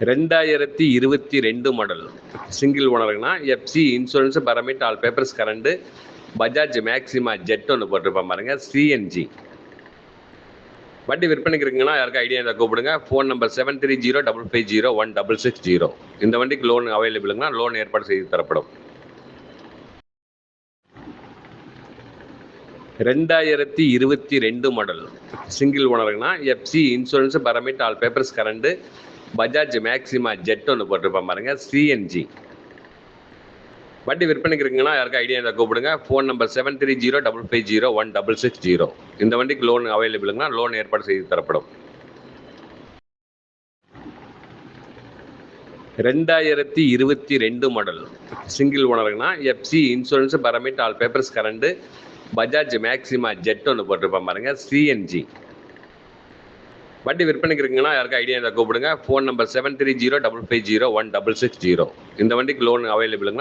ரெண்டாயிரத்தி இருபத்தி ரெண்டு model single ஓனருங்கன்னா FC insurance permit all papers current Bajaj Maxima jet ஒன்று போட்டிருப்பேன் பாருங்க சிஎன்ஜி வண்டி விற்பனைக்கு இருக்குங்கன்னா யாருக்கும் ஐடியா இருந்தால் கூப்பிடுங்க. Phone number seven three zero double five zero one double six zero இந்த வண்டிக்கு லோன் அவைலபிளுங்கன்னா லோன் ஏற்பாடு செய்து தரப்படும். ரெண்டாயிரத்தி இருபத்தி ரெண்டு model single ஓனருங்கன்னா FC insurance permit all papers current Bajaj Maxima jet ஒன்று போட்டிருப்பேன் பாருங்க சிஎன்ஜி வண்டி விற்பனைக்கு இருக்குங்கன்னா யாருக்கும் ஐடியா இருந்தால் கூப்பிடுங்க. Phone number seven three zero double five zero one double six zero இந்த வண்டிக்கு லோன் அவைலபிளுங்கன்னா லோன் ஏற்பாடு செய்து தரப்படும். ரெண்டாயிரத்தி இருபத்தி ரெண்டு model single ஓனருங்கன்னா FC insurance permit all papers current Bajaj Maxima jet ஒன்று போட்டிருப்பேன் பாருங்க சிஎன்ஜி வண்டி விற்பனைக்கு இருக்குங்கன்னா யாருக்கும் ஐடியா இருந்தால் கூப்பிடுங்க. Phone number seven three zero double five zero one double six zero இந்த வண்டிக்கு லோன் அவைலபிளுங்கன்னா